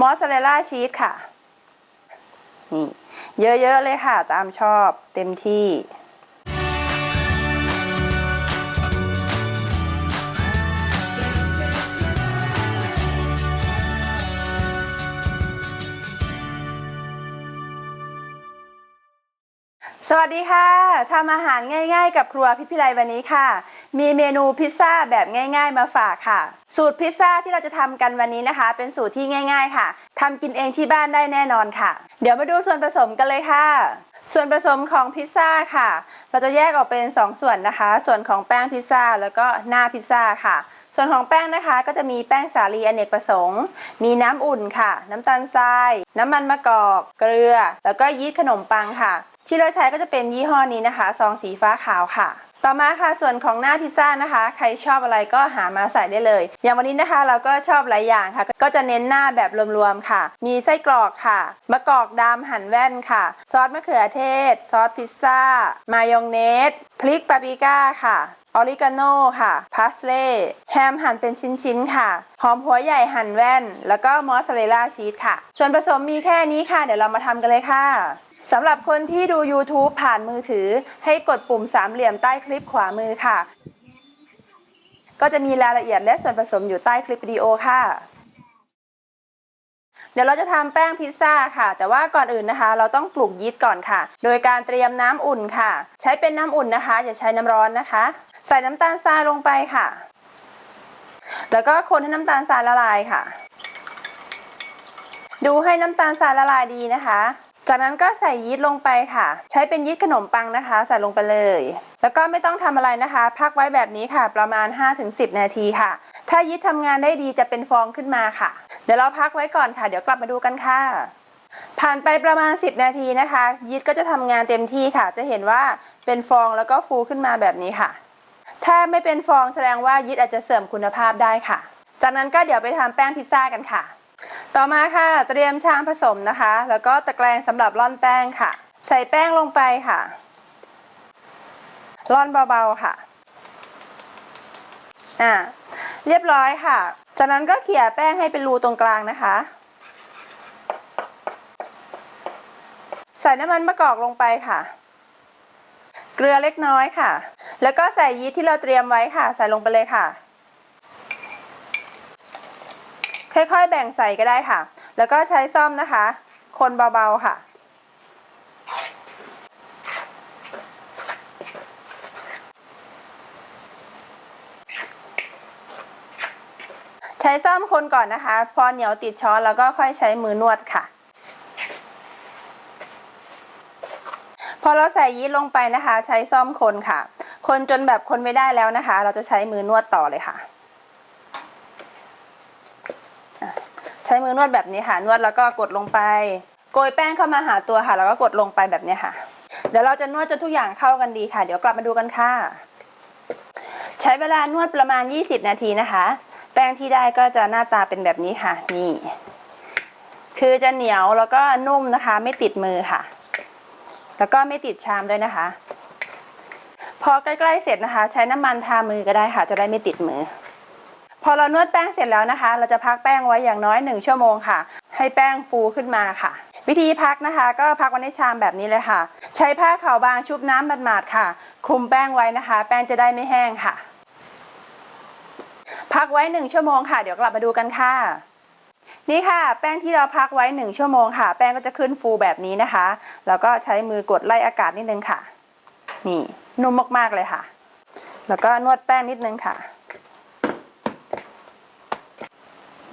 มอสซาเรลล่าชีสค่ะ นี่ เยอะ ๆ เลยค่ะ ตามชอบเต็มที่สวัสดีค่ะ ทำอาหารง่ายๆ กับครัวพิพิไลวันนี้ค่ะ มีเมนูพิซซ่าแบบง่าย ๆ มาฝากค่ะ สูตรพิซซ่าที่เราจะทำกันวันนี้นะคะ เป็นสูตรที่ง่าย ๆ ค่ะทำกินเองที่บ้านได้แน่นอนค่ะ เดี๋ยวมาดูส่วนผสมกันเลยค่ะ ส่วนผสมของพิซซ่าค่ะ เราจะแยกออกเป็น 2 ส่วนนะคะ ส่วนของแป้งพิซซ่าแล้วก็หน้าพิซซ่าค่ะส่วนของแป้งนะคะก็จะมีแป้งสาลีอเนกประสงค์ มีน้ำอุ่นค่ะ น้ำตาลทราย น้ำมันมะกอก เกลือ แล้วก็ยีสต์ขนมปังค่ะ ที่เราใช้ก็จะเป็นยี่ห้อนี้นะคะ ซองสีฟ้าขาวค่ะ ต่อมาค่ะส่วนของหน้าพิซซ่านะคะ ใครชอบอะไรก็หามาใส่ได้เลย อย่างวันนี้นะคะเราก็ชอบหลายอย่างค่ะ ก็จะเน้นหน้าแบบรวมๆค่ะ มีไส้กรอกค่ะมะกอกดำหั่นแว่นค่ะ ซอสมะเขือเทศ ซอสพิซซ่า มายองเนส พริกปาปริก้าค่ะออริกาโนค่ะ พาสเล่แฮมหั่นเป็นชิ้นๆ ค่ะ หอมหัวใหญ่หั่นแว่น แล้วก็มอสซาเรลล่าชีสค่ะ ส่วนผสมมีแค่นี้ค่ะ เดี๋ยวเรามาทำกันเลยค่ะ สำหรับคนที่ดู YouTube ผ่านมือถือ ให้กดปุ่มสามเหลี่ยมใต้คลิปขวามือค่ะ ก็จะมีรายละเอียดและส่วนผสมอยู่ใต้คลิปวิดีโอค่ะ เดี๋ยวเราจะทำแป้งพิซซ่าค่ะ แต่ว่าก่อนอื่นนะคะ เราต้องปลูกยีสต์ก่อนค่ะ โดยการเตรียมน้ำอุ่นค่ะ ใช้เป็นน้ำอุ่นนะคะ อย่าใช้น้ำร้อนนะคะ ใส่น้ำตาลทรายลงไปค่ะ แล้วก็คนให้น้ำตาลทรายละลายค่ะ ดูให้น้ำตาลทรายละลายดีนะคะ จากนั้นก็ใส่ยีสต์ลงไปค่ะ ใช้เป็นยีสต์ขนมปังนะคะ ใส่ลงไปเลย แล้วก็ไม่ต้องทำอะไรนะคะ พักไว้แบบนี้ค่ะ ประมาณ 5-10 นาทีค่ะ ถ้ายีสต์ทำงานได้ดีจะเป็นฟองขึ้นมาค่ะ เดี๋ยวเราพักไว้ก่อนค่ะ เดี๋ยวกลับมาดูกันค่ะ ผ่านไปประมาณ 10 นาทีนะคะ ยีสต์ก็จะทำงานเต็มที่ค่ะ จะเห็นว่าเป็นฟองแล้วก็ฟูขึ้นมาแบบนี้ค่ะ ถ้าไม่เป็นฟองแสดงว่ายีสต์อาจจะเสื่อมคุณภาพได้ค่ะ จากนั้นก็เดี๋ยวไปทำแป้งพิซซ่ากันค่ะ ต่อมาค่ะเตรียมชามผสมนะคะ แล้วก็ตะแกรงสำหรับร่อนแป้งค่ะ ใส่แป้งลงไปค่ะร่อนเบาๆค่ะอ่าเรียบร้อยค่ะ จากนั้นก็เขี่ยแป้งให้เป็นรูตรงกลางนะคะ ใส่น้ำมันมะกอกลงไปค่ะ เกลือเล็กน้อยค่ะ แล้วก็ใส่ยีสต์ที่เราเตรียมไว้ค่ะ ใส่ลงไปเลยค่ะ ค่อยๆ แบ่งใส่ก็ได้ค่ะ แล้วก็ใช้ซ่อมนะคะ คนเบาๆค่ะ ใช้ซ่อมคนก่อนนะคะ พอเหนียวติดช้อนแล้วก็ค่อยใช้มือนวดค่ะ พอเราใส่ยีสต์ลงไปนะคะ ใช้ซ่อมคนค่ะ คนจนแบบคนไม่ได้แล้วนะคะ เราจะใช้มือนวดต่อเลยค่ะ ช้มือนวดแบบนี้ค่ะนวดแล้วก็กดลงไป โกยแป้งเข้ามาหาตัวค่ะ แล้วก็กดลงไปแบบนี้ค่ะ เดี๋ยวเราจะนวดจนทุกอย่างเข้ากันดีค่ะ เดี๋ยวกลับมาดูกันค่ะ ใช้เวลานวดประมาณ 20 นาทีนะคะ แป้งที่ได้ก็จะหน้าตาเป็นแบบนี้ค่ะ นี่ คือจะเหนียวแล้วก็นุ่มนะคะ ไม่ติดมือค่ะ แล้วก็ไม่ติดชามด้วยนะคะ พอใกล้ๆเสร็จนะคะ ใช้น้ำมันทามือก็ได้ค่ะ จะได้ไม่ติดมือ พอเรานวดแป้งเสร็จแล้วนะคะ เราจะพักแป้งไว้อย่างน้อย 1 ชั่วโมงค่ะ ให้แป้งฟูขึ้นมาค่ะ วิธีพักนะคะ ก็พักไว้ในชามแบบนี้เลยค่ะ ใช้ผ้าขาวบางชุบน้ำหมาดๆค่ะ คลุมแป้งไว้นะคะ แป้งจะได้ไม่แห้งค่ะ พักไว้ 1 ชั่วโมงค่ะ เดี๋ยวกลับมาดูกันค่ะ นี่ค่ะ แป้งที่เราพักไว้ 1 ชั่วโมงค่ะ แป้งก็จะขึ้นฟูแบบนี้นะคะ แล้วก็ใช้มือกดไล่อากาศนิดนึงค่ะ นี่นุ่มมากๆเลยค่ะ แล้วก็นวดแป้งนิดนึงค่ะ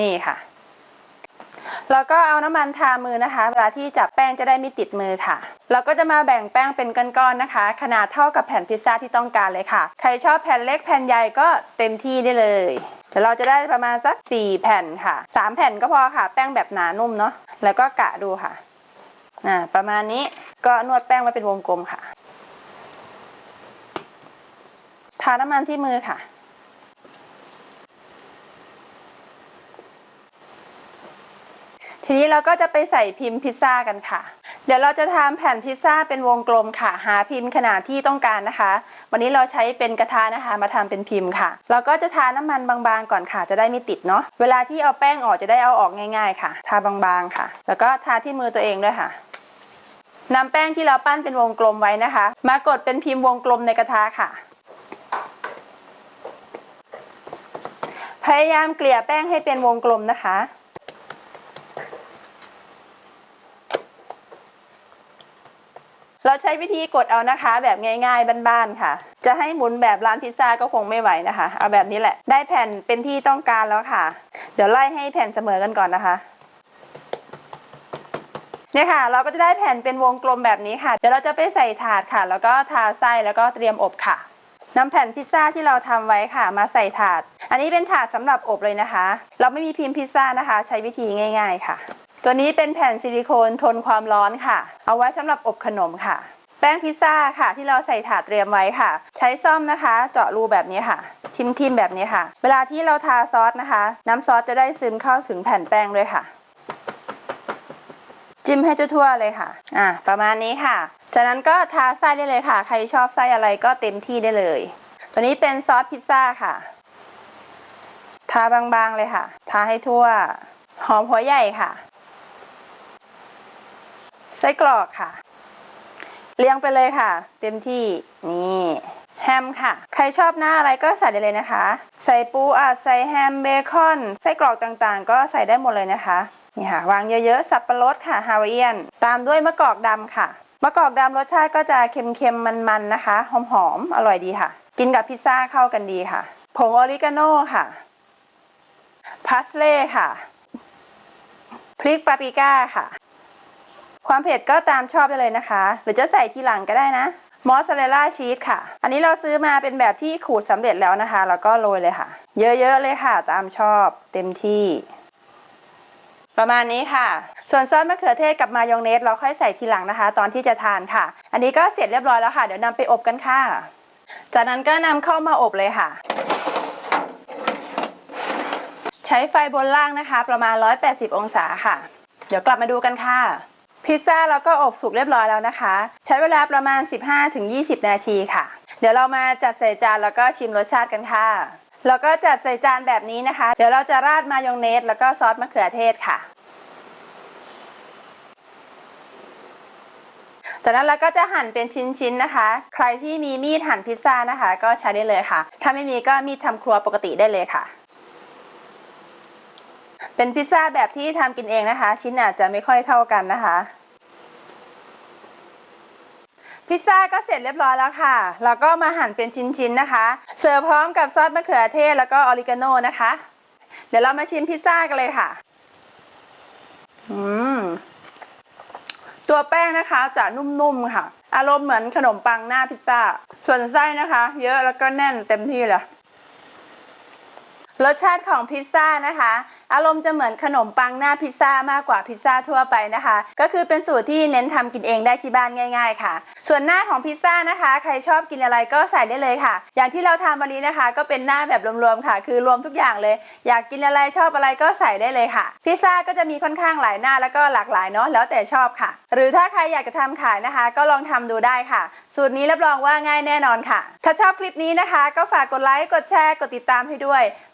นี่ค่ะ แล้วก็เอาน้ำมันทามือนะคะ เวลาที่จับแป้งจะได้ไม่ติดมือค่ะ เราก็จะมาแบ่งแป้งเป็นก้อนๆนะคะ ขนาดเท่ากับแผ่นพิซซ่าที่ต้องการเลยค่ะ ใครชอบแผ่นเล็กแผ่นใหญ่ก็เต็มที่ได้เลยเดี๋ยวเราจะได้ประมาณสัก 4 แผ่นค่ะ 3 แผ่นก็พอค่ะ แป้งแบบหนานุ่มเนาะ แล้วก็กะดูค่ะอ่าประมาณนี้ก็นวดแป้งไว้เป็นวงกลมค่ะ ทาน้ำมันที่มือค่ะ ทีนี้เราก็จะไปใส่พิมพ์พิซซ่ากันค่ะ เดี๋ยวเราจะทำแผ่นพิซซ่าเป็นวงกลมค่ะ หาพิมพ์ขนาดที่ต้องการนะคะ วันนี้เราใช้เป็นกระทะนะคะ มาทำเป็นพิมพ์ค่ะ เราก็จะทาน้ำมันบางๆก่อนค่ะ จะได้ไม่ติดเนาะ เวลาที่เอาแป้งออกจะได้เอาออกง่าย ๆ ค่ะ ทาบางๆค่ะ แล้วก็ทาที่มือตัวเองด้วยค่ะนำแป้งที่เราปั้นเป็นวงกลมไว้นะคะ มากดเป็นพิมพ์วงกลมในกระทะค่ะ พยายามเกลี่ยแป้งให้เป็นวงกลมนะคะ เราใช้วิธีกดเอานะคะ แบบง่ายๆบ้านๆค่ะ จะให้หมุนแบบร้านพิซซ่าก็คงไม่ไหวนะคะ เอาแบบนี้แหละ ได้แผ่นเป็นที่ต้องการแล้วค่ะ เดี๋ยวไล่ให้แผ่นเสมอกันก่อนนะคะเนี่ยค่ะ เราก็จะได้แผ่นเป็นวงกลมแบบนี้ค่ะ เดี๋ยวเราจะไปใส่ถาดค่ะ แล้วก็ทาไส้แล้วก็เตรียมอบค่ะนำแผ่นพิซซ่าที่เราทำไว้ค่ะ มาใส่ถาด อันนี้เป็นถาดสำหรับอบเลยนะคะ เราไม่มีพิมพ์พิซซ่านะคะ ใช้วิธีง่าย ๆ ค่ะ ตัวนี้เป็นแผ่นซิลิโคนทนความร้อนค่ะ เอาไว้สำหรับอบขนมค่ะ แป้งพิซซ่าค่ะ ที่เราใส่ถาดเตรียมไว้ค่ะ ใช้ซ่อมนะคะ เจาะรูแบบนี้ค่ะ ทิมๆแบบนี้ค่ะ เวลาที่เราทาซอสนะคะ น้ำซอสจะได้ซึมเข้าถึงแผ่นแป้งด้วยค่ะ จิ้มให้ทั่วๆเลยค่ะ อะประมาณนี้ค่ะ จากนั้นก็ทาไส้ได้เลยค่ะ ใครชอบไส้อะไรก็เต็มที่ได้เลย ตัวนี้เป็นซอสพิซซ่าค่ะ ทาบางๆเลยค่ะ ทาให้ทั่ว หอมหัวใหญ่ค่ะ ไส้กรอกค่ะ เลี้ยงไปเลยค่ะ เต็มที่นี่แฮมค่ะ ใครชอบหน้าอะไรก็ใส่ได้เลยนะคะ ใส่ปูอัดใส่แฮมเบคอนไส้กรอกต่างๆ ก็ใส่ได้หมดเลยนะคะนี่ค่ะวางเยอะๆ สับปะรดค่ะฮาวายเอียน ตามด้วยมะกอกดำค่ะมะกอกดำรสชาติก็จะเค็มๆมันๆนะคะ หอมๆอร่อยดีค่ะ กินกับพิซซ่าเข้ากันดีค่ะ ผงออริกาโน่ค่ะพาสเล่ค่ะ พริกปาปริก้าค่ะ ความเผ็ดก็ตามชอบได้เลยนะคะ หรือจะใส่ทีหลังก็ได้นะมอสซาเรลล่าชีสค่ะ อันนี้เราซื้อมาเป็นแบบที่ขูดสำเร็จแล้วนะคะ แล้วก็โรยเลยค่ะ เยอะๆเลยค่ะ ตามชอบเต็มที่ ประมาณนี้ค่ะ ส่วนซอสมะเขือเทศกับมายองเนสเราค่อยใส่ทีหลังนะคะ ตอนที่จะทานค่ะ อันนี้ก็เสร็จเรียบร้อยแล้วค่ะ เดี๋ยวนำไปอบกันค่ะ จากนั้นก็นำเข้ามาอบเลยค่ะ ใช้ไฟบนล่างนะคะ ประมาณ 180 องศาค่ะ เดี๋ยวกลับมาดูกันค่ะ พิซซ่าเราก็อบสุกเรียบร้อยแล้วนะคะ ใช้เวลาประมาณ 15-20 นาทีค่ะ เดี๋ยวเรามาจัดใส่จานแล้วก็ชิมรสชาติกันค่ะแล้วก็จัดใส่จานแบบนี้นะคะ เดี๋ยวเราจะราดมายองเนส แล้วก็ซอสมะเขือเทศค่ะ จากนั้นเราก็จะหั่นเป็นชิ้นๆนะคะ ใครที่มีมีดหั่นพิซซ่านะคะ ก็ใช้ได้เลยค่ะ ถ้าไม่มีก็มีดทำครัวปกติได้เลยค่ะ เป็นพิซซ่าแบบที่ทำกินเองนะคะ ชิ้นอาจจะไม่ค่อยเท่ากันนะคะ พิซซ่าก็เสร็จเรียบร้อยแล้วค่ะ เราก็มาหั่นเป็นชิ้นๆนะคะ เสิร์ฟพร้อมกับซอสมะเขือเทศแล้วก็ออริกาโนนะคะ เดี๋ยวเรามาชิมพิซซ่ากันเลยค่ะ อืม ตัวแป้งนะคะจะนุ่มๆค่ะ อารมณ์เหมือนขนมปังหน้าพิซซ่า ส่วนไส้นะคะ เยอะแล้วก็แน่นเต็มที่เลย รสชาติของพิซซ่านะคะ อารมณ์จะเหมือนขนมปังหน้าพิซซ่ามากกว่าพิซซ่าทั่วไปนะคะ ก็คือเป็นสูตรที่เน้นทำกินเองได้ที่บ้านง่าย ๆ ค่ะ ส่วนหน้าของพิซซ่านะคะ ใครชอบกินอะไรก็ใส่ได้เลยค่ะ อย่างที่เราทำวันนี้นะคะ ก็เป็นหน้าแบบรวมๆค่ะ คือรวมทุกอย่างเลย อยากกินอะไรชอบอะไรก็ใส่ได้เลยค่ะ พิซซ่าก็จะมีค่อนข้างหลายหน้าแล้วก็หลากหลายเนาะแล้วแต่ชอบค่ะ หรือถ้าใครอยากจะทำขายนะคะ ก็ลองทำดูได้ค่ะ สูตรนี้รับรองว่าง่ายแน่นอนค่ะ ถ้าชอบคลิปนี้นะคะ ก็ฝากกดไลค์กดแชร์กดติดตามให้ด้วย